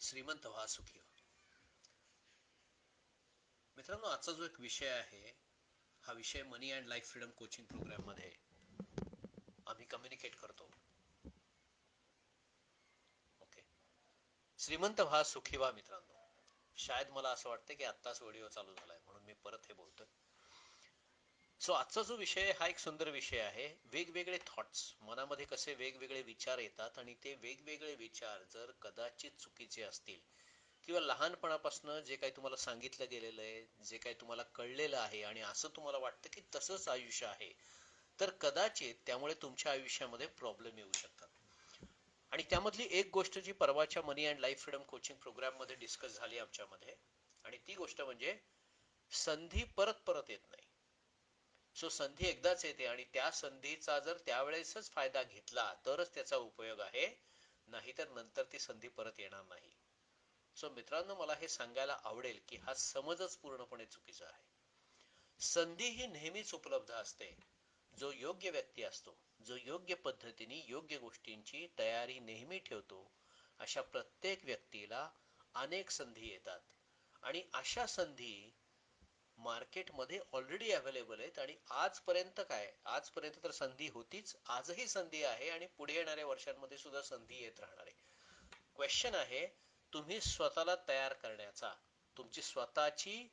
श्रीमंत व्हा सुखी व्हा. मित्रांनो आजचा जो एक विषय आहे हा विषय money and life freedom coaching प्रोग्राममध्ये आम्ही कम्युनिकेट करतो. ओके श्रीमंत व्हा सुखी व्हा मित्रांनो. शायद मला असं वाटतं की आत्ताच व्हिडिओ चालू झालाय म्हणून मी परत हे बोलतोय. सो आजचा जो विषय हा एक सुंदर विषय आहे. वेगवेगळे थॉट्स मनामध्ये कसे वेगवेगळे विचार येतात आणि ते वेगवेगळे विचार जर कदाचित चुकीचे असतील किंवा लहानपणापासून जे काही तुम्हाला सांगितलं गेलेलं आहे जे काही तुम्हाला कळलेलं आहे आणि असं तुम्हाला वाटतं की तसंच आयुष्य आहे तर कदाचित त्यामुळे तुमच्या आयुष्यामध्ये प्रॉब्लेम येऊ शकतात. आणि त्यामधली एक गोष्ट जी परवाच्या money and life freedom coaching प्रोग्राममध्ये डिस्कस झाली आमच्यामध्ये आणि ती गोष्ट म्हणजे संधी परत परत येत नाही. सो संधी एकदाच येते आणि त्या संधीचा जर त्यावेळेसच फायदा घेतला तरच त्याचा उपयोग आहे. नाहीतर नंतर ती संधी परत येणार नाही. सो मित्रांनो मला हे सांगायला आवडेल की हा समजच पूर्णपणे चुकीचा आहे. संधी ही नेहमीच उपलब्ध असते. जो योग्य व्यक्ती असतो जो योग्य पद्धतीने योग्य गोष्टींची तयारी नेहमी ठेवतो अशा प्रत्येक व्यक्तीला अनेक संधी येतात. आणि अशा संधी मार्केटमध्ये ऑलरेडी अवेलेबल आहेत आणि आजपर्यंत काय? आजपर्यंत तर संधी होतीच. आजही संधी आहे आणि पुढे येणाऱ्या वर्षांमध्ये सुद्धा संधी येत राहणार आहे. क्वेश्चन आहे तुम्ही स्वतःला तयार करण्याचा तुमची स्वतःची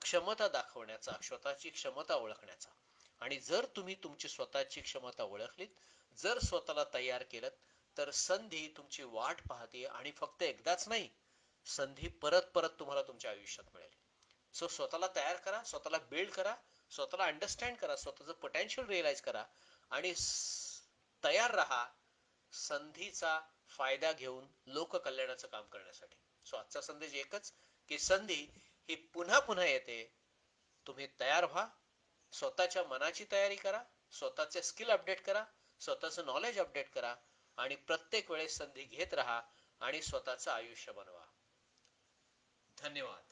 क्षमता दाखवण्याचा स्वतःची क्षमता ओळखण्याचा. आणि जर तुम्ही तुमची स्वतःची क्षमता ओळखलीत जर स्वतःला तयार केलं तर संधी तुमची वाट पाहते आणि फक्त एकदाच नाही संधी परत परत तुम्हाला तुमच्या आयुष्यात मिळेल. सो स्वतःला तयार करा स्वतःला बिल्ड करा स्वतःला अंडरस्टँड करा स्वतःचं पोटेन्शियल रिअलाइज करा आणि तयार राहा संधीचा फायदा घेऊन लोककल्याणाचं काम करण्यासाठी. सो आजचा संदेश एकच की संधी ही पुन्हा पुन्हा येते. तुम्ही तयार व्हा स्वतःच्या मनाची तयारी करा स्वतःचे स्किल अपडेट करा स्वतःचं नॉलेज अपडेट करा आणि प्रत्येक वेळेस संधी घेत राहा आणि स्वतःचं आयुष्य बनवा. धन्यवाद.